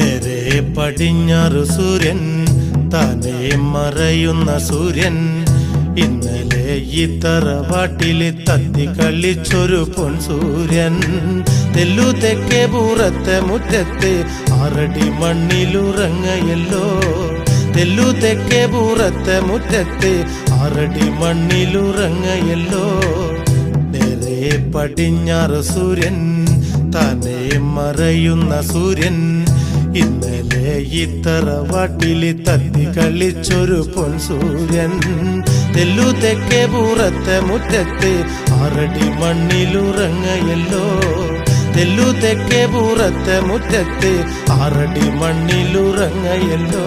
നേരെ പടിഞ്ഞാറ് സൂര്യൻ തന്നെ മറയുന്ന സൂര്യൻ. ഇന്നലെ ഈ പാട്ടിൽ തത്തി കളിച്ചൊരു പൊൻ സൂര്യൻ തെല്ലു തെക്കേ പൂറത്തെ മുറ്റത്തെ ആറടി മണ്ണിലുറങ്ങയല്ലോ. തെല്ലു തെക്കേ പൂറത്തെ മുറ്റത്തെ ആറടി മണ്ണിലുറങ്ങയല്ലോ. നേരെ പടിഞ്ഞാറ് സൂര്യൻ തന്നെ മറയുന്ന സൂര്യൻ. ഇന്നലെ വട്ടിലി തത്തി കളിച്ചൊരു പൊൻ സൂര്യൻ. തെല്ലു തെക്കേ പൂറത്തെ മുറ്റത്ത് ആറടി മണ്ണിലുറങ്ങയല്ലോ. തെല്ലു തെക്കേ പൂറത്തെ മുറ്റത്ത് ആറടി മണ്ണിലുറങ്ങയല്ലോ.